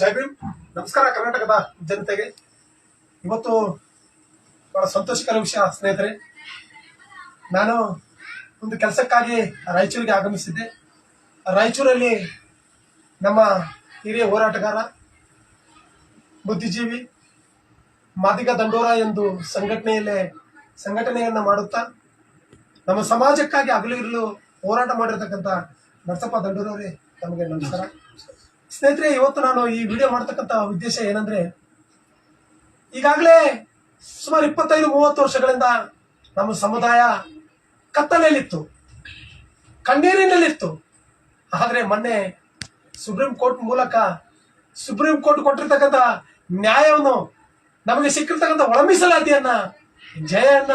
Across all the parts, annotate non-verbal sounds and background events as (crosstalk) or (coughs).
ಜೈ ಭೀಮ್. ನಮಸ್ಕಾರ, ಕರ್ನಾಟಕದ ಜನತೆಗೆ. ಇವತ್ತು ಬಹಳ ಸಂತೋಷಕರ ವಿಷಯ, ಸ್ನೇಹಿತರೆ. ನಾನು ಒಂದು ಕೆಲಸಕ್ಕಾಗಿ ರಾಯಚೂರಿಗೆ ಆಗಮಿಸಿದ್ದೆ. ರಾಯಚೂರಲ್ಲಿ ನಮ್ಮ ಹಿರಿಯ ಹೋರಾಟಗಾರ, ಬುದ್ಧಿಜೀವಿ ಮಾದಿಗ ದಂಡೋರ ಎಂದು ಸಂಘಟನೆಯಲ್ಲೇ ಸಂಘಟನೆಯನ್ನು ಮಾಡುತ್ತಾ, ನಮ್ಮ ಸಮಾಜಕ್ಕಾಗಿ ಹಗಲಿರಲು ಹೋರಾಟ ಮಾಡಿರ್ತಕ್ಕಂಥ ನರಸಪ್ಪ ದಂಡೂರವರೇ, ನಮಗೆ ನಮಸ್ಕಾರ. ಸ್ನೇಹಿತರೆ, ಇವತ್ತು ನಾನು ಈ ವಿಡಿಯೋ ಮಾಡ್ತಕ್ಕಂಥ ಉದ್ದೇಶ ಏನಂದ್ರೆ, ಈಗಾಗಲೇ ಸುಮಾರು ಇಪ್ಪತ್ತೈದು, ಮೂವತ್ತು ವರ್ಷಗಳಿಂದ ನಮ್ಮ ಸಮುದಾಯ ಕತ್ತಲೆಯಲ್ಲಿತ್ತು, ಕಣ್ಣೀರಿನಲ್ಲಿತ್ತು. ಆದರೆ ಮೊನ್ನೆ ಸುಪ್ರೀಂ ಕೋರ್ಟ್ ಮೂಲಕ ಸುಪ್ರೀಂ ಕೋರ್ಟ್ ಕೊಟ್ಟಿರ್ತಕ್ಕಂಥ ನ್ಯಾಯವನ್ನು ನಮಗೆ ಸಿಕ್ಕಿರ್ತಕ್ಕಂಥ ಒಳ ಮೀಸಲಾತಿಯನ್ನ ಜಯನ್ನ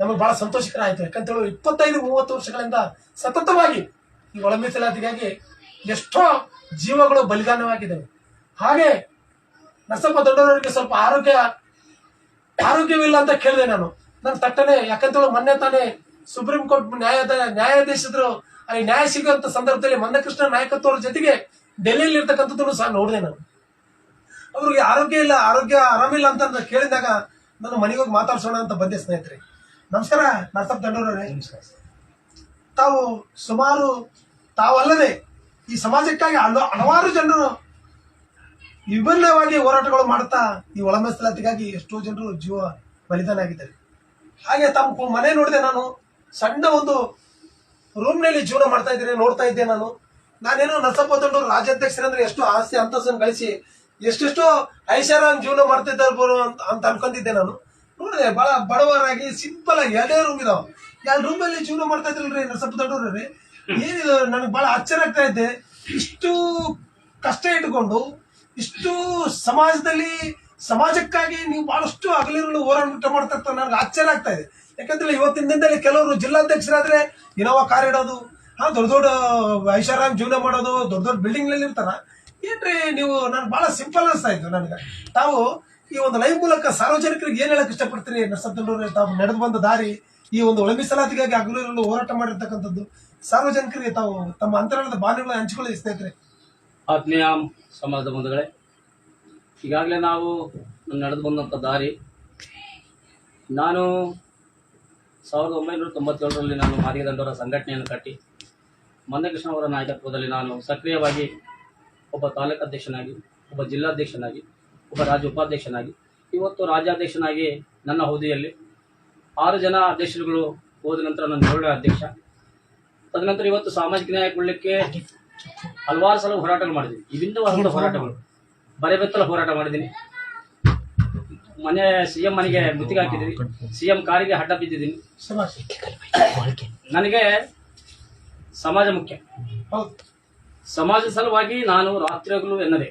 ನಮಗೆ ಬಹಳ ಸಂತೋಷಕರ ಆಯ್ತು ಯಾಕಂತೇಳಿ ಇಪ್ಪತ್ತೈದು, ಮೂವತ್ತು ವರ್ಷಗಳಿಂದ ಸತತವಾಗಿ ಈ ಒಳ ಮೀಸಲಾತಿಗಾಗಿ ಎಷ್ಟೋ ಜೀವಗಳು ಬಲಿದಾನವಾಗಿದ್ದಾವೆ. ಹಾಗೆ ನರಸಪ್ಪ ದೊಡ್ಡವರಿಗೆ ಸ್ವಲ್ಪ ಆರೋಗ್ಯ ಆರೋಗ್ಯವಿಲ್ಲ ಅಂತ ಕೇಳಿದೆ ನಾನು. ನನ್ನ ತಟ್ಟನೆ ಯಾಕಂತೇಳಿ ಮೊನ್ನೆ ತಾನೇ ಸುಪ್ರೀಂ ಕೋರ್ಟ್ ನ್ಯಾಯ ನ್ಯಾಯಾಧೀಶರು ಅಲ್ಲಿ ನ್ಯಾಯ ಸಿಗುವಂತ ಸಂದರ್ಭದಲ್ಲಿ ಮಂದಕೃಷ್ಣ ನಾಯಕತ್ವರ ಜೊತೆಗೆ ಡೆಲ್ಲಿಯಲ್ಲಿ ಇರ್ತಕ್ಕಂಥದ್ದನ್ನು ಸಹ ನೋಡಿದೆ ನಾನು. ಅವ್ರಿಗೆ ಆರೋಗ್ಯ ಇಲ್ಲ ಆರೋಗ್ಯ ಆರಾಮಿಲ್ಲ ಅಂತ ಕೇಳಿದಾಗ ನಾನು ಮನೆಗೆ ಹೋಗಿ ಮಾತಾಡ್ಸೋಣ ಅಂತ ಬಂದೆ ಸ್ನೇಹಿತರೆ. ನಮಸ್ಕಾರ ನರಸಪ್ಪ ದಂಡೋರವರೇ ತಾವು ಸುಮಾರು ತಾವಲ್ಲದೆ ಈ ಸಮಾಜಕ್ಕಾಗಿ ಹಲ- ಹಲವಾರು ಜನರು ವಿಭಿನ್ನವಾಗಿ ಹೋರಾಟಗಳು ಮಾಡ್ತಾ ಈ ಒಳ ಮೀಸಲಾತಿಗಾಗಿ ಎಷ್ಟೋ ಜನರು ಜೀವ ಬಲಿದಾನ ಆಗಿದ್ದಾರೆ ಹಾಗೆ ತಮ್ಮ ಮನೆ ನೋಡಿದೆ ನಾನು. ಸಣ್ಣ ಒಂದು ರೂಮ್ನಲ್ಲಿ ಜೀವನ ಮಾಡ್ತಾ ಇದ್ದೇನೆ, ನೋಡ್ತಾ ಇದ್ದೆ ನಾನು. ನಾನೇನೋ ನರಸಪ್ಪ ರಾಜ್ಯಾಧ್ಯಕ್ಷರೇ ರಾಜ್ಯಾಧ್ಯಕ್ಷರಂದ್ರೆ ಎಷ್ಟು ಆಸ್ತಿ ಅಂತಸ್ತನ್ನು ಗಳಿಸಿ ಎಷ್ಟೆಷ್ಟೋ ಐಷಾರಾಮ್ ಜೀವನ ಮಾಡ್ತಿದ್ದಾರೆ ಅಂತ ಅಂತ ಅನ್ಕೊಂಡಿದ್ದೆ ನಾನು. ನೋಡಿದೆ ಬಹಳ ಬಡವರಾಗಿ ಸಿಂಪಲ್ ಆಗಿ ಎರಡೇ ರೂಮ್ ಇದಾವೆ. ಎರಡು ರೂಮಲ್ಲಿ ಜೀವನ ಮಾಡ್ತಾ ಇದ್ರಲ್ರಿ ನರಸಪ್ಪ ದೊಡ್ಡವ್ರಿ ಏನಿದು, ನನಗೆ ಬಹಳ ಆಶ್ಚರ್ಯ ಆಗ್ತಾ ಇದೆ. ಇಷ್ಟು ಕಷ್ಟ ಇಟ್ಕೊಂಡು ಇಷ್ಟು ಸಮಾಜದಲ್ಲಿ, ಸಮಾಜಕ್ಕಾಗಿ ನೀವು ಬಹಳಷ್ಟು ಅಗಲಿರಲು ಹೋರಾಟ ಮಾಡ್ತಾ ಇರ್ತಾರೆ, ನನಗೆ ಆಶ್ಚರ್ಯ ಆಗ್ತಾ ಇದೆ. ಯಾಕಂದ್ರೆ ಇವತ್ತಿನ ದಿನದಲ್ಲಿ ಕೆಲವರು ಜಿಲ್ಲಾಧ್ಯಕ್ಷರಾದ್ರೆ ಇನೋವಾ ಕಾರ್ ಇಡೋದು? ಹಾ, ದೊಡ್ಡ ದೊಡ್ಡ ಐಷಾರಾಮ್ ಜೀವನ ಮಾಡೋದು, ದೊಡ್ಡ ದೊಡ್ಡ ಬಿಲ್ಡಿಂಗ್ನಲ್ಲಿ ಇರ್ತಾರ. ಏನ್ರಿ ನೀವು, ನನ್ಗೆ ಬಹಳ ಸಿಂಪಲ್ ಅನಿಸ್ತಾ ಇದ್ದು ನನಗೆ. ತಾವು ಈ ಒಂದು ಲೈವ್ ಮೂಲಕ ಸಾರ್ವಜನಿಕರಿಗೆ ಏನ್ ಹೇಳಕ್ ಇಷ್ಟಪಡ್ತೀರಿ? ನರಸಪ್ಪನವ್ರೆ ತಾವು ನಡೆದು ಬಂದ ದಾರಿ, ಈ ಒಂದು ಒಳಮೀಸಲಾತಿಗಾಗಿ ಮೀಸಲಾತಿಗಾಗಿ ಹಗಲಿರಲು ಹೋರಾಟ ಮಾಡಿರ್ತಕ್ಕಂಥದ್ದು. ಸಾರ್ವಜನಿಕರಿಗೆ ತಾವು ತಮ್ಮ ಅಂತರಾಳದ ಬಾಲ್ಯಗಳನ್ನು ಹಂಚಿಕೊಳ್ಳಿ ಸ್ನೇಹಿತರೆ ಆತ್ಮೀಯ ಸಮಾಜದ ಬಂಧುಗಳೇ, ಈಗಾಗಲೇ ನಾವು ನಡೆದು ಬಂದಂಥ ದಾರಿ, ನಾನು ಸಾವಿರದ ಒಂಬೈನೂರ ತೊಂಬತ್ತೇಳರಲ್ಲಿ ನಾನು ಮಾರಿಗದಂಡವರ ಸಂಘಟನೆಯನ್ನು ಕಟ್ಟಿ, ಮಂದಕೃಷ್ಣ ಅವರ ನಾಯಕತ್ವದಲ್ಲಿ ನಾನು ಸಕ್ರಿಯವಾಗಿ ಒಬ್ಬ ತಾಲೂಕು ಅಧ್ಯಕ್ಷನಾಗಿ ಒಬ್ಬ ಜಿಲ್ಲಾಧ್ಯಕ್ಷನಾಗಿ, ಒಬ್ಬ ರಾಜ್ಯ ಉಪಾಧ್ಯಕ್ಷನಾಗಿ, ಇವತ್ತು ರಾಜ್ಯಾಧ್ಯಕ್ಷನಾಗಿ ನನ್ನ ಹುದ್ದೆಯಲ್ಲಿ ಆರು ಜನ ಅಧ್ಯಕ್ಷರುಗಳು ಹೋದ ನಂತರ ನನ್ನ ಏಳನೇ ಅಧ್ಯಕ್ಷ ತದನಂತರ ಇವತ್ತು ಸಾಮಾಜಿಕ ನ್ಯಾಯ ಕೊಡಲಿಕ್ಕೆ ಹಲವಾರು ಸಲ ಹೋರಾಟಗಳು ಮಾಡಿದ್ದೀನಿ ವಿಭಿನ್ನವಾದ ಹೋರಾಟಗಳು. ಬರೆ ಬೆತ್ತಲ ಹೋರಾಟ ಮಾಡಿದ್ದೀನಿ ಮನೆ ಸಿ ಎಂ ಮನೆಗೆ ಮುತ್ತಿಗೆ ಹಾಕಿದ್ದೀನಿ ಸಿ ಎಂ ಕಾರಿಗೆ ಹಡ್ಡ ಬಿದ್ದಿದ್ದೀನಿ ನನಗೆ ಸಮಾಜ ಮುಖ್ಯ. ಹೌದು ಸಮಾಜದ ಸಲುವಾಗಿ ನಾನು ರಾತ್ರಿಗಳು ಎನ್ನದೆ.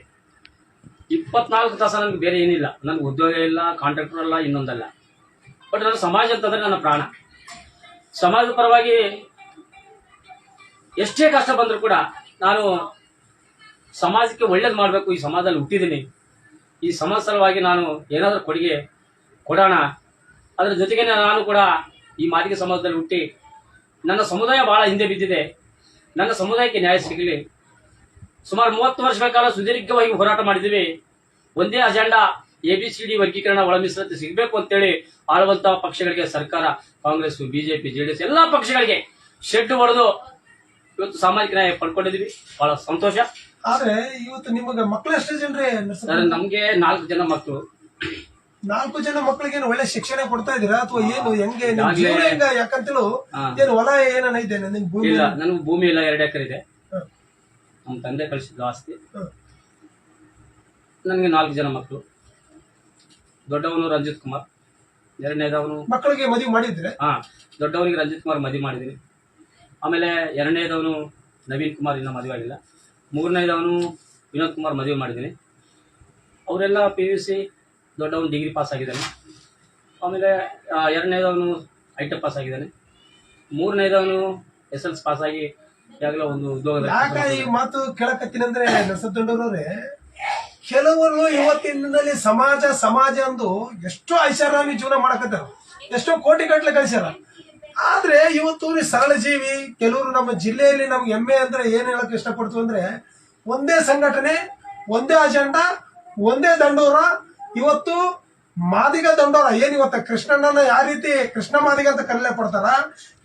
ಇಪ್ಪತ್ನಾಲ್ಕು ತಾಸ ನನಗೆ ಬೇರೆ ಏನಿಲ್ಲ. ನನಗೆ ಉದ್ಯೋಗ ಇಲ್ಲ ಕಾಂಟ್ರಾಕ್ಟರ್ ಅಲ್ಲ, ಇನ್ನೊಂದಲ್ಲ. ಬಟ್ ನನ್ನ ಸಮಾಜ ಅಂತಂದ್ರೆ ನನ್ನ ಪ್ರಾಣ. ಸಮಾಜದ ಪರವಾಗಿ ಎಷ್ಟೇ ಕಷ್ಟ ಬಂದರೂ ಕೂಡ ನಾನು ಸಮಾಜಕ್ಕೆ ಒಳ್ಳೇದು ಮಾಡಬೇಕು, ಈ ಸಮಾಜದಲ್ಲಿ ಹುಟ್ಟಿದ್ದೀನಿ. ಈ ಸಮಾಜ ನಾನು ಏನಾದರೂ ಕೊಡುಗೆ ಕೊಡೋಣ. ಅದರ ಜೊತೆಗೆ ನಾನು ಕೂಡ ಈ ಮಾದಿಗೆ ಸಮಾಜದಲ್ಲಿ ಹುಟ್ಟಿ ನನ್ನ ಸಮುದಾಯ ಬಹಳ ಹಿಂದೆ ಬಿದ್ದಿದೆ. ನನ್ನ ಸಮುದಾಯಕ್ಕೆ ನ್ಯಾಯ ಸಿಗಲಿ. ಸುಮಾರು ಮೂವತ್ತು ವರ್ಷಗಳ ಕಾಲ ಸುದೀರ್ಘವಾಗಿ ಹೋರಾಟ ಮಾಡಿದ್ದೀವಿ. ಒಂದೇ agenda A B C D ವರ್ಗೀಕರಣ ಒಳ ಮೀಸಲಾತಿ ಸಿಗಬೇಕು ಅಂತೇಳಿ ಆಳುವಂತಹ ಪಕ್ಷಗಳಿಗೆ ಸರ್ಕಾರ, ಕಾಂಗ್ರೆಸ್ ಬಿಜೆಪಿ ಜೆಡಿಎಸ್ ಎಲ್ಲಾ ಪಕ್ಷಗಳಿಗೆ ಶೆಡ್ ಹೊಡೆದು ಇವತ್ತು ಸಾಮಾಜಿಕ ನ್ಯಾಯ ಪಡ್ಕೊಂಡಿದೀವಿ. ಬಹಳ ಸಂತೋಷ. ಆದ್ರೆ ಇವತ್ತು ನಿಮಗೆ ಮಕ್ಕಳು ಎಷ್ಟೇ ಜನರೇ ಸರ್ ನಮ್ಗೆ ನಾಲ್ಕು ಜನ ಮಕ್ಕಳು ನಾಲ್ಕು ಜನ ಮಕ್ಕಳಿಗೆ ಏನು ಒಳ್ಳೆ ಶಿಕ್ಷಣ ಕೊಡ್ತಾ ಇದೀರಾ ಅಥವಾ ಏನು ಹೆಂಗೆ? ನಿಮ್ ಈಗಾಗ್ಲೇ- ಜೀವನ ಹೆಂಗ? ಯಾಕಂತೇಳು ಏನು ಹೊಲ ಏನನ ಇದೆ ನಿಮ್ ಭೂಮಿ? ಇಲ್ಲ ನನಗೆ ಭೂಮಿ ಇಲ್ಲ ಎರಡು ಎಕರೆ ಇದೆ. ನಮ್ ನಮ್ಮ ತಂದೆ ಕಳಿಸಿದ್ದು ಆಸ್ತಿ. ನನ್ಗೆ ನನಗೆ ನಾಲ್ಕು ಜನ ಮಕ್ಕಳು ದೊಡ್ಡವನು ರಂಜಿತ್ ಕುಮಾರ್. ಎರಡನೇದವನು ಮಕ್ಕಳಿಗೆ ಮದುವೆ ಮಾಡಿದ್ರೆ? ಹಾ ದೊಡ್ಡವನಿಗೆ ರಂಜಿತ್ ಕುಮಾರ್ ಮದುವೆ ಮಾಡಿದ್ದೀನಿ ಆಮೇಲೆ ಎರಡನೇದವನು ನವೀನ್ ಕುಮಾರ್ ಇನ್ನೂ ಮದುವೆ ಆಗಿಲ್ಲ. ಮೂರನೇದವನು ವಿನೋದ್ ಕುಮಾರ್ ಮದುವೆ ಮಾಡಿದ್ದೀನಿ. ಅವರೆಲ್ಲ ಪಿ ಯು ಸಿ ದೊಡ್ಡವನು ಡಿಗ್ರಿ ಪಾಸ್ ಆಗಿದ್ದಾನೆ. ಆಮೇಲೆ ಎರಡನೇದವನು ಐ ಟಿ ಪಾಸ್ ಆಗಿದ್ದಾನೆ. ಮೂರನೇದವನು ಎಸ್ ಎಲ್ ಸಿ ಪಾಸ್ ಆಗಿ ಈಗಾಗಲೇ ಒಂದು ಉದ್ಯೋಗ ಈ ಮಾತು ಕೇಳಕತ್ತೀನಂದ್ರೆ ನರಸತ್ತೊಂಡವ್ರೆ ಕೆಲವರು ಇವತ್ತಿನ ದಿನದಲ್ಲಿ ಸಮಾಜ ಸಮಾಜ ಅಂದು ಎಷ್ಟೋ ಐಷಾರಾಮಿ ಜೀವನ ಮಾಡಕತ್ತಾರ. ಎಷ್ಟೋ ಕೋಟಿ ಗಟ್ಟಲೆ ಗಳಿಸ್ಯಾರ ಆದ್ರೆ ಇವತ್ತು ಸರಳ ಜೀವಿ ಕೆಲವರು ನಮ್ಮ ಜಿಲ್ಲೆಯಲ್ಲಿ ನಮ್ಗೆ ಹೆಮ್ಮೆ ಅಂದ್ರೆ ಏನ್ ಹೇಳಕ್ ಇಷ್ಟಪಡ್ತು ಅಂದ್ರೆ ಒಂದೇ ಸಂಘಟನೆ, ಒಂದೇ ಅಜೆಂಡಾ ಒಂದೇ ದಂಡೋರ. ಇವತ್ತು ಮಾದಿಗ ದಂಡೋರ, ಏನ್ ಇವತ್ತ ಕೃಷ್ಣಣ್ಣನ ಯಾವ ರೀತಿ ಕೃಷ್ಣ ಮಾದಿಗ ಅಂತ ಕರೆಯಲೇ ಪಡ್ತಾರ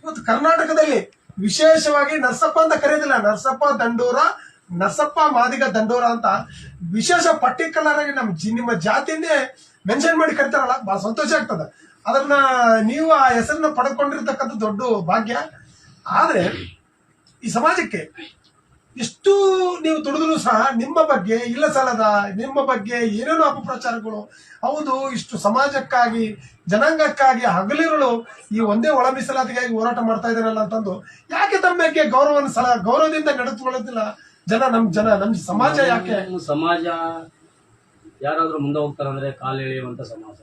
ಇವತ್ತು ಕರ್ನಾಟಕದಲ್ಲಿ ವಿಶೇಷವಾಗಿ ನರಸಪ್ಪ ಅಂತ ಕರೀದಿಲ್ಲ ನರಸಪ್ಪ ದಂಡೂರ, ನರಸಪ್ಪ ಮಾದಿಗ ದಂಡೋರ ಅಂತ ವಿಶೇಷ ಪರ್ಟಿಕ್ಯುಲರ್ ಆಗಿ ನಮ್ ಜಿ- ನಿಮ್ಮ ಜಾತಿನೇ ಮೆನ್ಷನ್ ಮಾಡಿ ಕರಿತಾರಲ್ಲ, ಬಹಳ ಸಂತೋಷ ಆಗ್ತದ. ಅದನ್ನ ನೀವು ಆ ಹೆಸರನ್ನ ಪಡ್ಕೊಂಡಿರ್ತಕ್ಕಂಥ ದೊಡ್ಡ ಭಾಗ್ಯ. ಆದರೆ ಈ ಸಮಾಜಕ್ಕೆ ಇಷ್ಟು ನೀವು ತುಡಿದ್ರು ಸಹ ನಿಮ್ಮ ಬಗ್ಗೆ ಇಲ್ಲ ಸಲದ ನಿಮ್ಮ ಬಗ್ಗೆ ಏನೇನೋ ಅಪಪ್ರಚಾರಗಳು, ಹೌದು, ಇಷ್ಟು ಸಮಾಜಕ್ಕಾಗಿ, ಜನಾಂಗಕ್ಕಾಗಿ ಹಗಲಿರುಳು ಈ ಒಂದೇ ಒಳ ಮೀಸಲಾತಿಗಾಗಿ ಹೋರಾಟ ಮಾಡ್ತಾ ಇದ್ದಾರಲ್ಲ ಅಂತಂದು ಯಾಕೆ ತಮ್ಮ ಬಗ್ಗೆ ಗೌರವವನ್ನು ಸಲ, ಗೌರವದಿಂದ ನಡೆದುಕೊಳ್ಳೋದಿಲ್ಲ ಜನ, ನಮ್ ಜನ, ನಮ್ ಸಮಾಜ ಯಾಕೆ? ಸಮಾಜ ಯಾರಾದ್ರೂ ಮುಂದೆ ಹೋಗ್ತಾರಂದ್ರೆ ಕಾಲು ಎಳೆಯುವಂತ ಸಮಾಜ.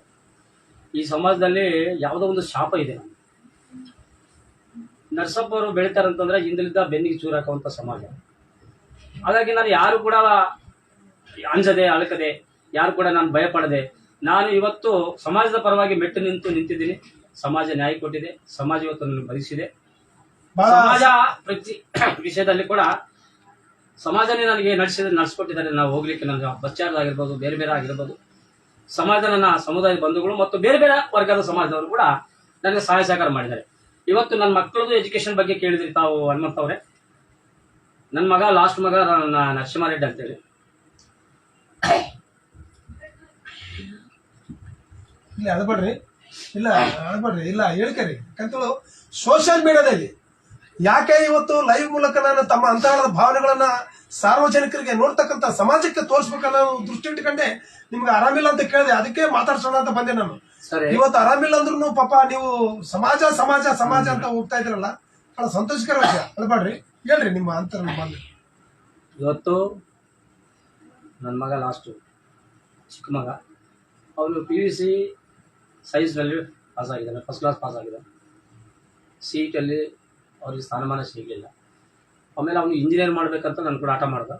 ಈ ಸಮಾಜದಲ್ಲಿ ಯಾವುದೋ ಒಂದು ಶಾಪ ಇದೆ. ನರ್ಸಪ್ಪ ಅವರು ಬೆಳಿತಾರಂತಂದ್ರೆ ಹಿಂದಲಿದ್ದ ಬೆನ್ನಿಗೆ ಚೂರು ಹಾಕುವಂತ ಸಮಾಜ. ಹಾಗಾಗಿ ನಾನು ಯಾರು ಕೂಡ ಅಂಜದೆ ಅಳಕದೆ ಯಾರು ಕೂಡ ನಾನು ಭಯಪಡದೆ ನಾನು ಇವತ್ತು ಸಮಾಜದ ಪರವಾಗಿ ಮೆಟ್ಟು ನಿಂತು ನಿಂತಿದ್ದೀನಿ. ಸಮಾಜ ನ್ಯಾಯ ಕೊಟ್ಟಿದೆ ಸಮಾಜ ಇವತ್ತು ನನ್ನ ಭರಿಸಿದೆ. ಸಮಾಜ ಪ್ರತಿ (coughs) ವಿಷಯದಲ್ಲಿ ಕೂಡ ಸಮಾಜನೇ ನನಗೆ ನಡೆಸಿದ ನಡೆಸ್ಕೊಟ್ಟಿದ್ದಾರೆ. ನಾವು ಹೋಗ್ಲಿಕ್ಕೆ ನನಗೆ ಬಸ್ ಚಾರ್ಜ್ ಆಗಿರ್ಬೋದು ಬೇರೆ ಬೇರೆ ಆಗಿರ್ಬೋದು. ಸಮಾಜ ನನ್ನ ಸಮುದಾಯ ಬಂಧುಗಳು ಮತ್ತು ಬೇರೆ ಬೇರೆ ವರ್ಗದ ಸಮಾಜದವರು ಕೂಡ ನನಗೆ ಸಹಾಯ ಸಹಕಾರ ಮಾಡಿದ್ದಾರೆ. ಇವತ್ತು ನನ್ನ ಮಕ್ಕಳದು ಎಜುಕೇಶನ್ ಬಗ್ಗೆ ಕೇಳಿದ್ರಿ ತಾವು ಹನುಮಂತ ಅವರೇ. ನನ್ನ ಮಗ ಲಾಸ್ಟ್ ಮಗ ನರಸಿಂಹಾರೆಡ್ಡಿ ಅಂತೇಳಿ. ಇಲ್ಲ, ಅಳಬೇಡ್ರಿ. ಇಲ್ಲ ಅಳಬೇಡ್ರಿ. ಇಲ್ಲ, ಹೇಳ್ಕರಿ. ಯಾಕಂತೇಳು ಸೋಷಿಯಲ್ ಮೀಡಿಯಾದಲ್ಲಿ ಯಾಕೆ ಇವತ್ತು ಲೈವ್ ಮೂಲಕ ನಾನು ತಮ್ಮ ಅಂತರಾಳದ ಭಾವನೆಗಳನ್ನ ಸಾರ್ವಜನಿಕರಿಗೆ ನೋಡ್ತಕ್ಕಂಥ ಸಮಾಜಕ್ಕೆ ತೋರಿಸ್ಬೇಕನ್ನೋ ದೃಷ್ಟಿ ಇಟ್ಕೊಂಡೆ ನಿಮ್ಗೆ ಆರಾಮಿಲ್ಲ ಅಂತ ಕೇಳಿದೆ. ಅದಕ್ಕೆ ಮಾತಾಡ್ಸೋಣ ಅಂತ ಬಂದೆ ನಾನು. ಇವತ್ತು ಆರಾಮಿಲ್ಲ ಅಂದ್ರೂ ಪಾಪ ನೀವು ಸಮಾಜ ಸಮಾಜ ಸಮಾಜ ಅಂತ ಹೋಗ್ತಾ ಇದ್ರಲ್ಲ ಬಹಳ ಸಂತೋಷಕರ ವಿಷಯ. ಅಳ್ಬೇಡ್ರಿ. ಹೇಳ್ರಿ ನಿಮ್ಮ ಅಂತರ ಬಂದ್ರಿ ಇವತ್ತು ನನ್ನ ಮಗ ಲಾಸ್ಟು ಚಿಕ್ಕ ಮಗ. ಅವನು ಪಿ ಯು ಸಿ ಸೈನ್ಸ್ನಲ್ಲಿ ಪಾಸ್ ಆಗಿದ್ದಾನೆ ಫಸ್ಟ್ ಕ್ಲಾಸ್ ಪಾಸ್ ಆಗಿದ್ದಾನೆ. ಸಿ ಅವ್ರಿಗೆ ಸ್ಥಾನಮಾನ ಸಿಗಲಿಲ್ಲ. ಆಮೇಲೆ ಅವನು ಇಂಜಿನಿಯರ್ ಮಾಡ್ಬೇಕಂತ ನಾನು ಕೂಡ ಆಟ ಮಾಡ್ದ.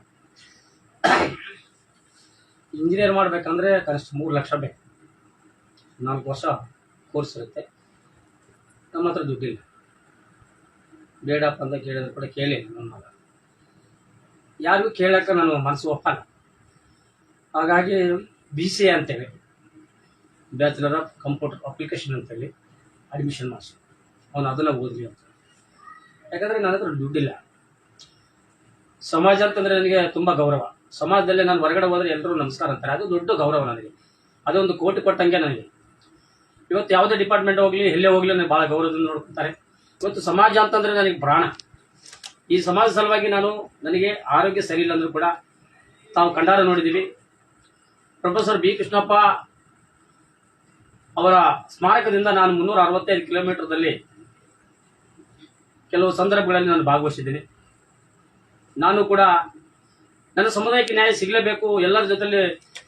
ಇಂಜಿನಿಯರ್ ಮಾಡ್ಬೇಕಂದ್ರೆ ಕನಿಷ್ಠ ಮೂರು ಲಕ್ಷ ಬೇಕು. ನಾಲ್ಕು ವರ್ಷ ಕೋರ್ಸ್ ಇರುತ್ತೆ. ನಮ್ಮ ಹತ್ರ ದುಡ್ಡಿಲ್ಲ. ಬೇಡಪ್ಪ ಅಂತ ಕೇಳಿದ್ರು ಕೂಡ ಕೇಳಿ ನನ್ನ ಮಗ. ಯಾರಿಗೂ ಕೇಳೋಕ್ಕೆ ನಾನು ಮನಸ್ಸು ಒಪ್ಪಲ್ಲ. ಹಾಗಾಗಿ ಬಿ ಸಿ ಎ ಅಂತೇಳಿ ಬ್ಯಾಚುಲರ್ ಆಫ್ ಕಂಪ್ಯೂಟರ್ ಅಪ್ಲಿಕೇಶನ್ ಅಂತೇಳಿ ಅಡ್ಮಿಷನ್ ಮಾಡಿಸಿ ಅವನು ಅದನ್ನು ಓದಲಿ ಅಂತ. ಯಾಕಂದರೆ ನನ್ನ ಹತ್ರ ದುಡ್ಡಿಲ್ಲ. ಸಮಾಜ ಅಂತಂದರೆ ನನಗೆ ತುಂಬ ಗೌರವ. ಸಮಾಜದಲ್ಲಿ ನಾನು ಹೊರಗಡೆ ಹೋದರೆ ಎಲ್ಲರೂ ನಮಸ್ಕಾರ ಅಂತಾರೆ. ಅದು ದೊಡ್ಡ ಗೌರವ ನನಗೆ. ಅದೊಂದು ಕೋಟಿ ಕೊಟ್ಟಂಗೆ ನನಗೆ. ಇವತ್ತು ಯಾವುದೇ ಡಿಪಾರ್ಟ್ಮೆಂಟ್ ಹೋಗಲಿ, ಎಲ್ಲೇ ಹೋಗಲಿ ನನಗೆ ಭಾಳ ಗೌರವದಿಂದ ನೋಡ್ಕೊತಾರೆ. ಇವತ್ತು ಸಮಾಜ ಅಂತಂದರೆ ನನಗೆ ಪ್ರಾಣ. ಈ ಸಮಾಜ ಸಲುವಾಗಿ ನಾನು ನನಗೆ ಆರೋಗ್ಯ ಸರಿ ಇಲ್ಲ ಅಂದ್ರೂ ಕೂಡ ತಾವು ಕಂಡಾರ ನೋಡಿದ್ದೀವಿ. ಪ್ರೊಫೆಸರ್ ಬಿ ಕೃಷ್ಣಪ್ಪ ಅವರ ಸ್ಮಾರಕದಿಂದ ನಾನು ಮುನ್ನೂರ ಅರವತ್ತೈದು ಕಿಲೋಮೀಟರ್ದಲ್ಲಿ ಕೆಲವು ಸಂದರ್ಭಗಳಲ್ಲಿ ನಾನು ಭಾಗವಹಿಸಿದ್ದೀನಿ. ನಾನು ಕೂಡ ನನ್ನ ಸಮುದಾಯಕ್ಕೆ ನ್ಯಾಯ ಸಿಗಲೇಬೇಕು, ಎಲ್ಲರ ಜೊತೆಲಿ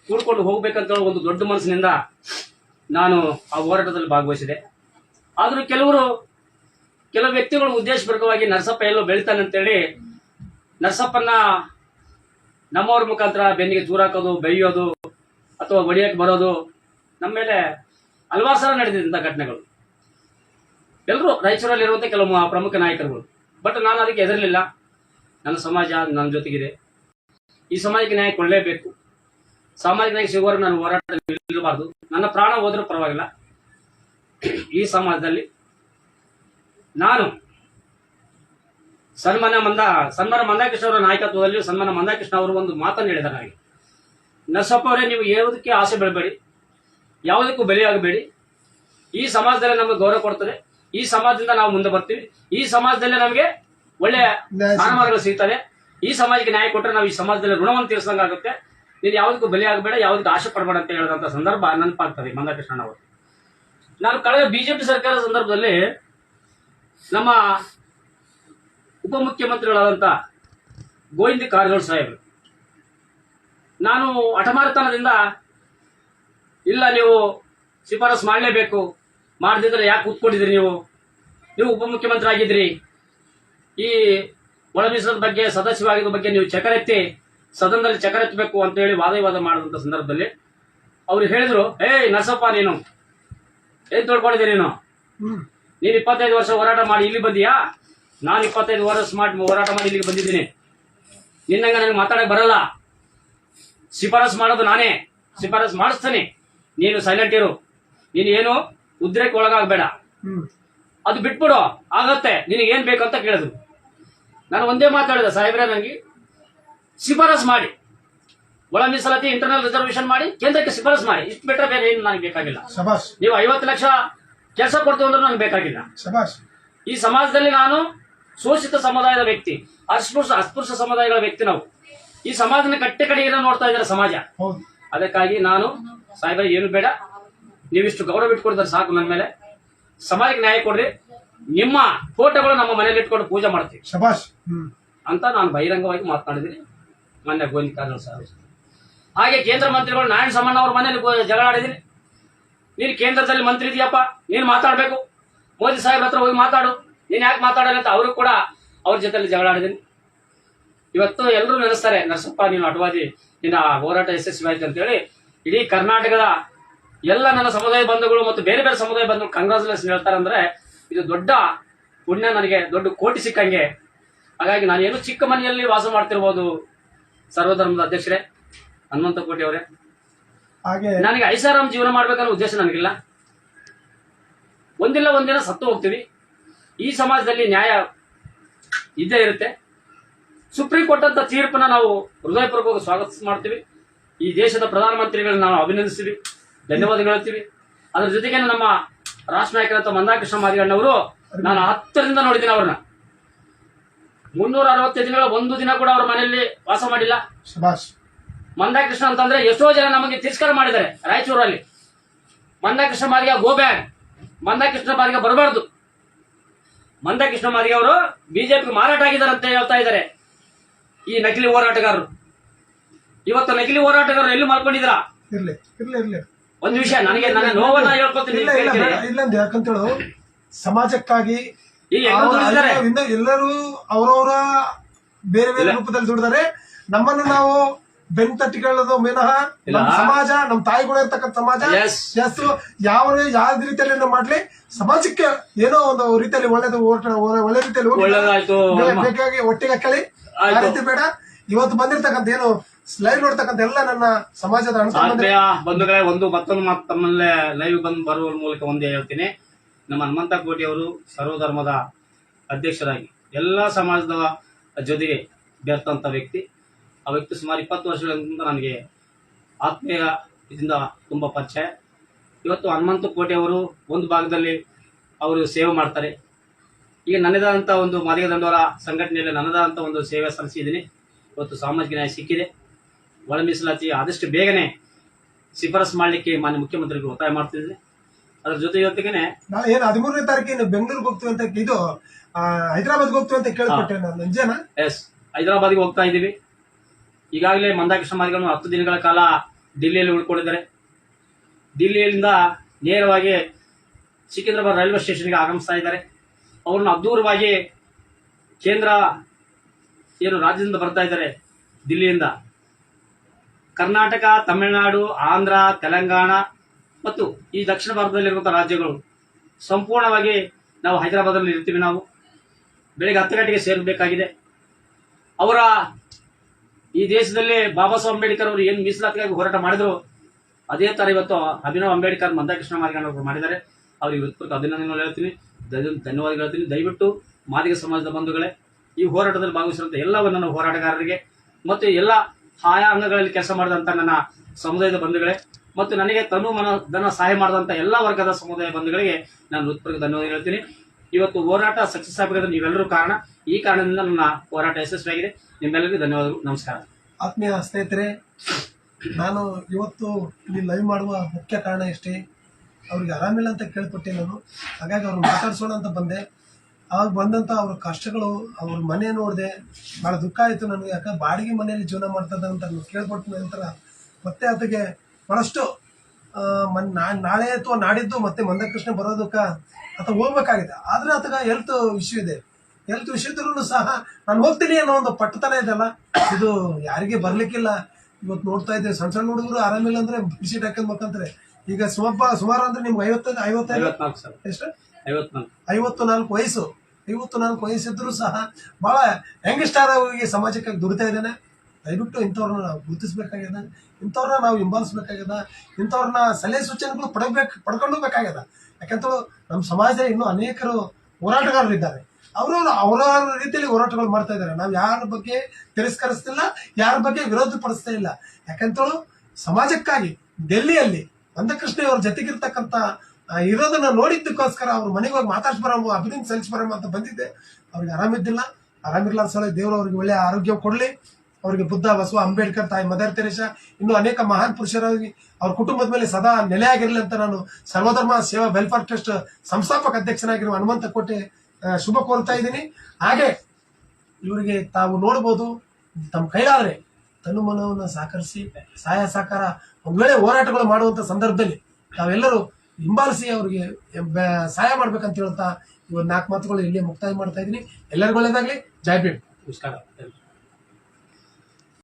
ಕೂಡ್ಕೊಂಡು ಹೋಗ್ಬೇಕಂತ ಒಂದು ದೊಡ್ಡ ಮನಸ್ಸಿನಿಂದ ನಾನು ಆ ಹೋರಾಟದಲ್ಲಿ ಭಾಗವಹಿಸಿದೆ. ಆದರೂ ಕೆಲವರು ಕೆಲವು ವ್ಯಕ್ತಿಗಳು ಉದ್ದೇಶಪೂರ್ವಕವಾಗಿ ನರಸಪ್ಪ ಎಲ್ಲೋ ಬೆಳಿತಾನೆ ಅಂತೇಳಿ ನರಸಪ್ಪನ ನಮ್ಮವ್ರ ಮುಖಾಂತರ ಬೆನ್ನಿಗೆ ದೂರ ಹಾಕೋದು ಬೆಯ್ಯೋದು ಅಥವಾ ಬಡಿಯಕ್ಕೆ ಬರೋದು, ನಮ್ಮ ಮೇಲೆ ಹಲವಾರು ಸಲ ನಡೆದಿದ್ದಂಥ ಘಟನೆಗಳು. ಎಲ್ಲರೂ ರಾಯಚೂರಲ್ಲಿ ಇರುವಂಥ ಕೆಲವು ಪ್ರಮುಖ ನಾಯಕರುಗಳು. ಬಟ್ ನಾನು ಅದಕ್ಕೆ ಹೆದರಲಿಲ್ಲ. ನನ್ನ ಸಮಾಜ ನನ್ನ ಜೊತೆಗಿದೆ. ಈ ಸಮಾಜಕ್ಕೆ ನ್ಯಾಯ ಕೊಡಲೇಬೇಕು. ಸಾಮಾಜಿಕ ನ್ಯಾಯ ಸಿಗುವ ನಾನು ಹೋರಾಟ ನಿಲ್ಲಬಾರ್ದು. ನನ್ನ ಪ್ರಾಣ ಹೋದರೂ ಪರವಾಗಿಲ್ಲ. ಈ ಸಮಾಜದಲ್ಲಿ ನಾನು ಸನ್ಮಾನ ಮಂದ ಸನ್ಮಾನ ಮಂದಾಕೃಷ್ಣ ಅವರ ನಾಯಕತ್ವದಲ್ಲಿ ಸನ್ಮಾನ ಮಂದಾಕೃಷ್ಣ ಅವರು ಒಂದು ಮಾತನ್ನು ಹೇಳಿದ್ದಾರೆ ನನಗೆ. ನರಸಪ್ಪ ಅವರೇ, ನೀವು ಯಾವುದಕ್ಕೆ ಆಸೆ ಬೆಳಬೇಡಿ. ಯಾವುದಕ್ಕೂ ಬೆಲೆಯಾಗಬೇಡಿ. ಈ ಸಮಾಜದಲ್ಲಿ ನಮಗೆ ಗೌರವ ಕೊಡ್ತದೆ ಈ ಸಮಾಜದಿಂದ ನಾವು ಮುಂದೆ ಬರ್ತೀವಿ. ಈ ಸಮಾಜದಲ್ಲಿ ನಮಗೆ ಸಿಗ್ತದೆ. ಸ್ಥಾನಮಾನಗಳು ಸಿಗ್ತದೆ ಈ ಸಮಾಜಕ್ಕೆ ನ್ಯಾಯ ಕೊಟ್ಟರೆ ನಾವು ಈ ಸಮಾಜದಲ್ಲಿ ಋಣವನ್ನು ತೀರಿಸಿದಂಗೆ ಆಗುತ್ತೆ ನೀನು ಯಾವುದಕ್ಕೂ ಬಲಿ ಆಗಬೇಡ ಯಾವುದಕ್ಕೂ ಆಶೆ ಪಡಬೇಡ ಅಂತ ಹೇಳಿದಂತ ಸಂದರ್ಭ ನೆನಪಾಗ್ತದೆ ಮಂದಾಕೃಷ್ಣ ಅವರು. ನಾನು ಕಳೆದ ಬಿಜೆಪಿ ಸರ್ಕಾರದ ಸಂದರ್ಭದಲ್ಲಿ ನಮ್ಮ ಉಪಮುಖ್ಯಮಂತ್ರಿಗಳಾದಂತ ಗೋವಿಂದ ಕಾರಜೋಳ ಸಾಹೇಬರು. ನಾನು ಹಠಮಾರತನದಿಂದ ಇಲ್ಲ ನೀವು ಶಿಫಾರಸ್ ಮಾಡಲೇಬೇಕು ಮಾಡದಿದ್ರೆ ಯಾಕೆ ಕೂತ್ಕೊಂಡಿದ್ರಿ ನೀವು? ನೀವು ಉಪಮುಖ್ಯಮಂತ್ರಿ ಆಗಿದ್ರಿ ಈ ಒಳ ಮೀಸಲಾದ ಬಗ್ಗೆ ಸದಸ್ಯವಾಗಿದ್ದ ಬಗ್ಗೆ ನೀವು ಚಕರೆತ್ತಿ ಸದನದಲ್ಲಿ ಚಕರೆತ್ತಬೇಕು ಅಂತ ಹೇಳಿ ವಾದ ವಿವಾದ ಮಾಡಿದಂಥ ಸಂದರ್ಭದಲ್ಲಿ ಅವ್ರು ಹೇಳಿದ್ರು ಏಯ್ ನಸಪ್ಪ ನೀನು ಏನ್ ತೊಳ್ಕೊಂಡಿದ್ದೆ ನೀನು? ನೀನ್ ನೀನು ಇಪ್ಪತ್ತೈದು ವರ್ಷ ಹೋರಾಟ ಮಾಡಿ ಇಲ್ಲಿ ಬಂದಿಯಾ? ನಾನು ಇಪ್ಪತ್ತೈದು ವರ್ಷ ಮಾಡಿ ಹೋರಾಟ ಮಾಡಿ ಇಲ್ಲಿಗೆ ಬಂದಿದ್ದೀನಿ. ನಿನ್ನಂಗ ನನಗೆ ಮಾತಾಡಕ್ ಬರಲ್ಲ. ಶಿಫಾರಸ್ ಮಾಡೋದು ನಾನೇ. ಶಿಫಾರಸ್ ಮಾಡಿಸ್ತೀನಿ. ನೀನು ಸೈಲೆಂಟ್ ಇರು. ನೀನು ಏನು ಉದ್ರೇಕ್ ಒಳಗಾಗಬೇಡ ಅದು ಬಿಟ್ಬಿಡು ಆಗತ್ತೆ ನಿನಗೆ ಏನ್ ಬೇಕಂತ ಅಂತ ಕೇಳಿದ್ರು. ನಾನು ಒಂದೇ ಮಾತಾಡಿದೆ ಸಾಹೇಬ್ರೆ ನನಗೆ ಶಿಫಾರಸ್ ಮಾಡಿ. ಒಳ ಮೀಸಲಾತಿ ಇಂಟರ್ನಲ್ ರಿಸರ್ವೇಶನ್ ಮಾಡಿ ಕೇಂದ್ರಕ್ಕೆ ಶಿಫಾರಸ್ ಮಾಡಿ. ಇಷ್ಟು ಬಿಟ್ರೆ ಬೇರೆ ಏನು ನನಗೆ ಬೇಕಾಗಿಲ್ಲ. ನೀವು ಐವತ್ತು ಲಕ್ಷ ಕೆಲಸ ಕೊಡ್ತೀವಿ ಅಂದ್ರೆ ನನಗೆ ಬೇಕಾಗಿಲ್ಲ. ಈ ಸಮಾಜದಲ್ಲಿ ನಾನು ಶೋಷಿತ ಸಮುದಾಯದ ವ್ಯಕ್ತಿ ಅಸ್ಪೃಶ್ಯ ಅಸ್ಪೃಶ್ಯ ಸಮುದಾಯಗಳ ವ್ಯಕ್ತಿ ನಾವು. ಈ ಸಮಾಜನ ಕಟ್ಟೆ ಕಡೆಯಿಂದ ನೋಡ್ತಾ ಇದ್ದಾರೆ ಸಮಾಜ. ಅದಕ್ಕಾಗಿ ನಾನು ಸಾಹೇಬ್ರೆ ಏನು ಬೇಡ. ನೀವಿಷ್ಟು ಗೌರವ ಇಟ್ಕೊಡಿದ್ರೆ ಸಾಕು ನನ್ನ ಮೇಲೆ. ಸಮಾಜಕ್ಕೆ ನ್ಯಾಯ ಕೊಡ್ರಿ. ನಿಮ್ಮ ಫೋಟೋಗಳು ನಮ್ಮ ಮನೇಲಿ ಇಟ್ಕೊಂಡು ಪೂಜೆ ಮಾಡ್ತೀವಿ. ಶಬಾಷ್. ಅಂತ ನಾನು ಬಹಿರಂಗವಾಗಿ ಮಾತನಾಡಿದ್ದೀನಿ. ಮೊನ್ನೆ ಗೋವಿಂದ ಸರ್ ಹಾಗೆ ಕೇಂದ್ರ ಮಂತ್ರಿಗಳು ನಾರಾಯಣ ಸಮ್ಮಣ್ಣ ಅವ್ರ ಮನೇಲಿ ಜಗಳ ಆಡಿದ್ದೀನಿ. ನೀನು ಕೇಂದ್ರದಲ್ಲಿ ಮಂತ್ರಿ ಇದೆಯಪ್ಪ ನೀನು ಮಾತಾಡಬೇಕು. ಮೋದಿ ಸಾಹೇಬ್ರ ಹತ್ರ ಹೋಗಿ ಮಾತಾಡು. ನೀನು ಯಾಕೆ ಮಾತಾಡಲ್ಲ ಅಂತ ಅವರು ಕೂಡ ಅವ್ರ ಜೊತೆಲಿ ಜಗಳ ಆಡಿದ್ದೀನಿ. ಇವತ್ತು ಎಲ್ಲರೂ ನೆನೆಸ್ತಾರೆ ನರಸಪ್ಪ ನೀನು ಅಡ್ವಾದಿ ನಿನ್ನ ಹೋರಾಟ ಯಶಸ್ವಿ ಆಯ್ತು ಅಂತೇಳಿ. ಇಡೀ ಕರ್ನಾಟಕದ ಎಲ್ಲ ನನ್ನ ಸಮುದಾಯ ಬಂಧುಗಳು ಮತ್ತು ಬೇರೆ ಬೇರೆ ಸಮುದಾಯ ಬಂಧುಗಳು ಕಂಗ್ರಾಚುಲೇಷನ್ ಹೇಳ್ತಾರೆ ಅಂದ್ರೆ ಇದು ದೊಡ್ಡ ಪುಣ್ಯ ನನಗೆ ದೊಡ್ಡ ಕೋಟಿ ಸಿಕ್ಕಂಗೆ. ಹಾಗಾಗಿ ನಾನು ಏನು ಚಿಕ್ಕ ಮನೆಯಲ್ಲಿ ವಾಸ ಮಾಡ್ತಿರ್ಬೋದು ಸರ್ವಧರ್ಮದ ಅಧ್ಯಕ್ಷರೇ ಹನುಮಂತ ಕೋಟಿ ಅವರೇ. ಹಾಗೆ ನನಗೆ ಐಷಾರಾಮ್ ಜೀವನ ಮಾಡ್ಬೇಕನ್ನೋ ಉದ್ದೇಶ ನನಗಿಲ್ಲ. ಒಂದಿಲ್ಲ ಒಂದಿನ ಸತ್ತು ಹೋಗ್ತೀವಿ. ಈ ಸಮಾಜದಲ್ಲಿ ನ್ಯಾಯ ಇದ್ದೇ ಇರುತ್ತೆ. ಸುಪ್ರೀಂ ಕೋರ್ಟ್ ಅಂತ ತೀರ್ಪನ್ನ ನಾವು ಹೃದಯಪೂರ್ವಕ ಸ್ವಾಗತ ಮಾಡ್ತೀವಿ. ಈ ದೇಶದ ಪ್ರಧಾನಮಂತ್ರಿಗಳನ್ನ ನಾವು ಅಭಿನಂದಿಸ್ತೀವಿ. ಧನ್ಯವಾದಗಳು ಹೇಳ್ತೀವಿ. ಅದ್ರ ಜೊತೆಗೆ ನಮ್ಮ ರಾಷ್ಟ್ರ ನಾಯಕರಂತ ಮಂದಾಕೃಷ್ಣ ಮಾದಿಗಣ್ಣವರು ನಾನು ಹತ್ತರಿಂದ ನೋಡಿದ್ದೀನಿ ಅವ್ರನ್ನ. ಮುನ್ನೂರ ಅರವತ್ತೈದು ದಿನಗಳ ಒಂದು ದಿನ ಕೂಡ ಅವ್ರ ಮನೆಯಲ್ಲಿ ವಾಸ ಮಾಡಿಲ್ಲ. ಮಂದಾಕೃಷ್ಣ ಅಂತಂದ್ರೆ ಎಷ್ಟೋ ಜನ ನಮಗೆ ತಿರಸ್ಕಾರ ಮಾಡಿದ್ದಾರೆ ರಾಯಚೂರಲ್ಲಿ. ಮಂದಾಕೃಷ್ಣ ಮಾದಿಗ ಗೋ ಮಂದಾಕೃಷ್ಣ ಮಾದಿಗ ಬರಬಾರ್ದು. ಮಂದಾಕೃಷ್ಣ ಮಾದಿಗ ಅವರು ಬಿಜೆಪಿ ಮಾರಾಟ ಆಗಿದ್ದಾರೆ ಅಂತ ಹೇಳ್ತಾ ಇದ್ದಾರೆ. ಈ ನಕಲಿ ಹೋರಾಟಗಾರರು. ಇವತ್ತು ನಕಲಿ ಹೋರಾಟಗಾರರು ಎಲ್ಲಿ ಮಲ್ಕೊಂಡಿದ್ರ ಇರ್ಲಿ ಇರ್ಲಿ ಇರ್ಲಿ. ಒಂದು ವಿಷಯ ನನಗೆ ನನ್ನ ನೋವನ್ನ ಹೇಳ್ಕೊತೀನಿ ಇಲ್ಲ ಇಲ್ಲ ಬೇಡ, ಇಲ್ಲ ಅಂತ ಯಾಕಂತೇಳು ಸಮಾಜಕ್ಕಾಗಿ ಈಗ ಹೆಂಗೋ. ಎಲ್ಲರೂ ಅವರವರ ಬೇರೆ ಬೇರೆ ರೂಪದಲ್ಲಿ ದುಡಿದಾರೆ. ನಮ್ಮನ್ನು ನಾವು ಬೆನ್ ತಟ್ಟಿಕೊಳ್ಳೋದು ಇಲ್ಲ. ನಮ್ಮ ಸಮಾಜ ನಮ್ಮ ತಾಯಿಗಳು ಇರ್ತಕ್ಕಂಥ ಸಮಾಜ. Yes. ಯಾವ ಯಾವ ರೀತಿಯಲ್ಲಿ ಮಾಡ್ಲಿ ಸಮಾಜಕ್ಕೆ ಏನೋ ಒಂದು ರೀತಿಯಲ್ಲಿ ಒಳ್ಳೇದು ಒಳ್ಳೆ ಒಳ್ಳೆ ರೀತಿಯಲ್ಲಿ ಒಳ್ಳೇದಾಯ್ತು ಬೇಕಾಗಿ ಒಟ್ಟಿಗೆ ಕೇಳಿ. ಆ ಆಯ್ತು. ರೀತಿ ಬೇಡ. ಇವತ್ತು ಬಂದಿರ್ತಕ್ಕಂಥ ಏನು ಲೈವ್ ನೋಡ್ತಕ್ಕಂಥ ಎಲ್ಲ ನನ್ನ ಸಮಾಜದ ಬಂಧುಗಳೇ, ಒಂದು ಮತ್ತೊಂದು ಮಾತು ತಮ್ಮಲ್ಲೇ ಲೈವ್ ಬಂದು ಬರುವ ಮೂಲಕ ಒಂದೇ ಹೇಳ್ತೀನಿ. ನಮ್ಮ ಹನುಮಂತ ಕೋಟಿ ಅವರು ಸರ್ವಧರ್ಮದ ಅಧ್ಯಕ್ಷರಾಗಿ ಎಲ್ಲ ಸಮಾಜದ ಜೊತೆಗೆ ಬೆರ್ತಂತ ವ್ಯಕ್ತಿ. ಆ ವ್ಯಕ್ತಿ ಸುಮಾರು ಇಪ್ಪತ್ತು ವರ್ಷಗಳಿಂದ ನನಗೆ ಆತ್ಮೀಯ ಇದರಿಂದ ತುಂಬ ಪರಿಚಯ. ಇವತ್ತು ಹನುಮಂತ ಕೋಟೆ ಅವರು ಒಂದು ಭಾಗದಲ್ಲಿ ಅವರು ಸೇವೆ ಮಾಡ್ತಾರೆ. ಈಗ ನನ್ನದಾದಂಥ ಒಂದು ಮಾದಿಗ ದಂಡೋರ ಸಂಘಟನೆಯಲ್ಲಿ ನನ್ನದಾದಂಥ ಒಂದು ಸೇವೆ ಸಲ್ಲಿಸಿದ್ದೀನಿ. ಇವತ್ತು ಸಾಮಾಜಿಕ ನ್ಯಾಯ ಸಿಕ್ಕಿದೆ. ಒಳ ಮೀಸಲಾತಿ ಆದಷ್ಟು ಬೇಗನೆ ಶಿಫಾರಸ್ ಮಾಡಲಿಕ್ಕೆ ಮಾನ್ಯ ಮುಖ್ಯಮಂತ್ರಿಗಳು ಒತ್ತಾಯ ಮಾಡ್ತಿದ್ವಿ ಅದ್ರ ಜೊತೆ ಜೊತೆಗೇನೆ ಏನು ಏನ್ ಹದಿಮೂರನೇ ತಾರೀಕಿನ ಬೆಂಗಳೂರಿಗೆ ಹೋಗ್ತೀವಿ ಅಂತ ಇದು ಹೈದರಾಬಾದ್ ಹೈದರಾಬಾದ್ಗೆ ಹೋಗ್ತೀವಿ ಅಂತ ಕೇಳ್ಕೊಟ್ಟೆ ನಾನು ನಂಜೇನಾ? ಎಸ್ ಹೈದರಾಬಾದ್ಗೆ ಹೋಗ್ತಾ ಇದ್ದೀವಿ. ಈಗಾಗಲೇ ಮಂದಾಕೃಷ್ಣ ಮಾದಿಗಳನ್ನು ಹತ್ತು ದಿನಗಳ ಕಾಲ ದಿಲ್ಲಿಯಲ್ಲಿ ಉಳ್ಕೊಂಡಿದ್ದಾರೆ. ದಿಲ್ಲಿಯಿಂದ ನೇರವಾಗಿ ಸಿಕಿಂದ್ರಾಬಾದ್ ರೈಲ್ವೆ ಸ್ಟೇಷನ್ಗೆ ಆಗಮಿಸ್ತಾ ಇದ್ದಾರೆ. ಅವ್ರನ್ನ ಅದ್ದೂರವಾಗಿ ಕೇಂದ್ರ ಏನು ರಾಜ್ಯದಿಂದ ಬರ್ತಾ ಇದ್ದಾರೆ ದಿಲ್ಲಿಯಿಂದ. ಕರ್ನಾಟಕ, ತಮಿಳುನಾಡು, ಆಂಧ್ರ, ತೆಲಂಗಾಣ ಮತ್ತು ಈ ದಕ್ಷಿಣ ಭಾರತದಲ್ಲಿರುವಂಥ ರಾಜ್ಯಗಳು ಸಂಪೂರ್ಣವಾಗಿ ನಾವು ಹೈದರಾಬಾದಲ್ಲಿ ಇರ್ತೀವಿ ನಾವು. ಬೆಳಿಗ್ಗೆ ಹತ್ತು ಗಂಟೆಗೆ ಸೇರಬೇಕಾಗಿದೆ. ಅವರ ಈ ದೇಶದಲ್ಲಿ ಬಾಬಾ ಸಾಹೇಬ್ ಅಂಬೇಡ್ಕರ್ ಅವರು ಏನು ಮೀಸಲಾತಿಗಾಗಿ ಹೋರಾಟ ಮಾಡಿದ್ರು, ಅದೇ ತರ ಇವತ್ತು ಅಭಿನವ್ ಅಂಬೇಡ್ಕರ್, ಮಂದಾಕೃಷ್ಣ ಮಾದಿಗಣ್ಣವರು ಮಾಡಿದ್ದಾರೆ. ಅವರಿಗೆ ಹೃತ್ಪೂರ್ವಕ ಅಭಿನಂದನೆಗಳು ಹೇಳ್ತೀನಿ. ಧನ್ಯ- ಧನ್ಯವಾದಗಳು ಹೇಳ್ತೀನಿ. ದಯವಿಟ್ಟು ಮಾದಿಗ ಸಮಾಜದ ಬಂಧುಗಳೇ, ಈ ಹೋರಾಟದಲ್ಲಿ ಭಾಗವಹಿಸಿರುವಂಥ ಎಲ್ಲ ಹೋರಾಟಗಾರರಿಗೆ ಮತ್ತು ಎಲ್ಲ ಆಯಾ ಅಂಗಗಳಲ್ಲಿ ಕೆಲಸ ಮಾಡಿದಂಥ ನನ್ನ ಸಮುದಾಯದ ಬಂಧುಗಳೇ, ಮತ್ತು ನನಗೆ ತನು ಮನ ಧನ ಸಹಾಯ ಮಾಡಿದಂಥ ಎಲ್ಲ ವರ್ಗದ ಸಮುದಾಯ ಬಂಧುಗಳಿಗೆ ನಾನು ಹೃತ್ಪೂರ್ವಕ ಧನ್ಯವಾದ ಹೇಳ್ತೀನಿ. ಇವತ್ತು ಹೋರಾಟ ಸಕ್ಸಸ್ ಆಗಬೇಕಾದ್ರೆ ನೀವೆಲ್ಲರೂ ಕಾರಣ. ಈ ಕಾರಣದಿಂದ ನನ್ನ ಹೋರಾಟ ಯಶಸ್ವಿಯಾಗಿದೆ. ನಿಮ್ಮೆಲ್ಲರಿಗೂ ಧನ್ಯವಾದಗಳು. ನಮಸ್ಕಾರ. ಆತ್ಮೀಯ ಸ್ನೇಹಿತರೆ, ನಾನು ಇವತ್ತು ಇಲ್ಲಿ ಲೈವ್ ಮಾಡುವ ಮುಖ್ಯ ಕಾರಣ ಇಷ್ಟೇ ಅವ್ರಿಗೆ ಆರಾಮಿಲ್ಲ ಅಂತ ಕೇಳ್ಪಟ್ಟೆ ನಾನು. ಹಾಗಾಗಿ ಅವ್ರು ಮಾತಾಡ್ಸೋಣ ಅಂತ ಬಂದೆ. ಆವಾಗ ಬಂದಂತ ಅವ್ರ ಕಷ್ಟಗಳು ಅವ್ರ ಮನೆ ನೋಡಿದೆ ಬಹಳ ದುಃಖ ಆಯಿತು ನನಗೆ. ಯಾಕಂದ್ರೆ ಬಾಡಿಗೆ ಮನೆಯಲ್ಲಿ ಜೀವನ ಮಾಡ್ತದ ಅಂತ ಕೇಳ್ಪಟ್ಟ ನಂತರ ಮತ್ತೆ ಅದಕ್ಕೆ ಬಹಳಷ್ಟು ಆ, ಮನ್ ನಾಳೆ ಅಥವಾ ನಾಡಿದ್ದು ಮತ್ತೆ ಮಂದಕೃಷ್ಣ ಬರೋದಕ್ಕ ಅಥವಾ ಹೋಗ್ಬೇಕಾಗಿದೆ. ಆದ್ರೆ ಆತಗ ಹೆಲ್ತ್ ಇಶ್ಯೂ ಇದೆ. ಹೆಲ್ತ್ ಇದ್ರೂ ಸಹ ನಾನು ಹೋಗ್ತೀನಿ ಅನ್ನೋ ಒಂದು ಪಟ್ಟತನ ಇದೆಲ್ಲ ಇದು ಯಾರಿಗೆ ಬರ್ಲಿಕ್ಕಿಲ್ಲ. ಇವತ್ತು ನೋಡ್ತಾ ಇದ್ದೇವೆ ಸಣ್ಣ ಸಣ್ಣ ಹುಡುಗರು ಆರಾಮಿಲ್ಲ ಅಂದ್ರೆ ಬಿಸಿಟ್ ಹಾಕೊಂಡ್ ಈಗ ಸುಮಪ್ಪ ಸುಮಾರು ಅಂದ್ರೆ ನಿಮ್ಗೆ ಐವತ್ತೈದು ಐವತ್ತೈದು ಎಷ್ಟು? ಐವತ್ತು ನಾಲ್ಕು ವಯಸ್ಸು. ಐವತ್ತು ನಾನು ವಯಸ್ಸಿದ್ರು ಸಹ ಬಹಳ ಯಂಗ್ಸ್ಟಾರ್ ಆಗಿ ಸಮಾಜಕ್ಕೆ ದುಡಿತಾ ಇದ್ದೇನೆ. ದಯವಿಟ್ಟು ಇಂಥವ್ರನ್ನ ನಾವು ಗುರುತಿಸ್ಬೇಕಾಗ್ಯದ, ಇಂಥವ್ರನ್ನ ನಾವು ಹಿಂಬಾಲಿಸ್ಬೇಕಾಗ್ಯದ, ಇಂಥವ್ರನ್ನ ಸಲಹೆ ಸೂಚನೆಗಳು ಪಡಬೇಕು, ಪಡ್ಕೊಂಡು ಬೇಕಾಗ್ಯದ ಯಾಕಂತ ನಮ್ಮ ಸಮಾಜದಲ್ಲಿ ಇನ್ನೂ ಅನೇಕರು ಹೋರಾಟಗಾರರು ಇದ್ದಾರೆ. ಅವರವರು ರೀತಿಯಲ್ಲಿ ಹೋರಾಟಗಳು ಮಾಡ್ತಾ ಇದ್ದಾರೆ. ನಾವು ಯಾರ ಬಗ್ಗೆ ತಿರಸ್ಕರಿಸ್ತಿಲ್ಲ, ಯಾರ ಬಗ್ಗೆ ವಿರೋಧ ಪಡಿಸ್ತಾ ಇಲ್ಲ. ಯಾಕಂತೇಳು, ಸಮಾಜಕ್ಕಾಗಿ ಡೆಲ್ಲಿಯಲ್ಲಿ ನಂದಕೃಷ್ಣ ಅವ್ರ ಜೊತೆಗಿರ್ತಕ್ಕಂಥ ಇರೋದನ್ನ ನೋಡಿದ್ದಕ್ಕೋಸ್ಕರ ಅವ್ರ ಮನೆಗೆ ಹೋಗಿ ಮಾತಾಡ್ಸಿ ಬರೋ ಅಭಿನಂದನೆ ಸಲ್ಲಿಸಿ ಬರೋ ಅಂತ ಬಂದಿದ್ದೆ. ಅವ್ರಿಗೆ ಆರಾಮಿದ್ದಿಲ್ಲ ಆರಾಮಿರ್ಲ ಸಲ ದೇವರು ಅವ್ರಿಗೆ ಒಳ್ಳೆ ಆರೋಗ್ಯ ಕೊಡಲಿ. ಅವರಿಗೆ ಬುದ್ಧ, ಬಸವ, ಅಂಬೇಡ್ಕರ್ ತಾಯಿ, ಮದರ್ ತೆರೇಶ ಇನ್ನು ಅನೇಕ ಮಹಾನ್ ಪುರುಷರಾಗಿ ಅವ್ರ ಕುಟುಂಬದ ಮೇಲೆ ಸದಾ ನೆಲೆಯಾಗಿರಲಿ ಅಂತ ನಾನು ಸರ್ವಧರ್ಮ ಸೇವಾ ವೆಲ್ಫೇರ್ ಟ್ರಸ್ಟ್ ಸಂಸ್ಥಾಪಕ ಅಧ್ಯಕ್ಷನಾಗಿರುವ ಹನುಮಂತ ಕೋಟೆ ಶುಭ ಕೋರ್ತಾ ಇದ್ದೀನಿ. ಹಾಗೆ ಇವರಿಗೆ ತಾವು ನೋಡ್ಬೋದು, ತಮ್ಮ ಕೈಲಾದ್ರೆ ತನು ಮನವನ್ನು ಸಹಕರಿಸಿ ಸಹಾಯ ಸಹಕಾರ ಒಂದ್ ವೇಳೆ ಹೋರಾಟಗಳು ಮಾಡುವಂತ ಸಂದರ್ಭದಲ್ಲಿ ತಾವೆಲ್ಲರೂ ಹಿಂಬಾಲಿಸಿ ಅವರಿಗೆ ಸಹಾಯ ಮಾಡ್ಬೇಕಂತ ಹೇಳ್ತಾ ಇವತ್ತು ನಾಲ್ಕು ಮಾತುಗಳು ಇಲ್ಲೇ ಮುಕ್ತಾಯ ಮಾಡ್ತಾ ಇದ್ದೀನಿ. ಎಲ್ಲರಿಗೂ ಒಳ್ಳೇದಾಗಲಿ. ಜೈ ಭೀಮ್. ನಮಸ್ಕಾರ.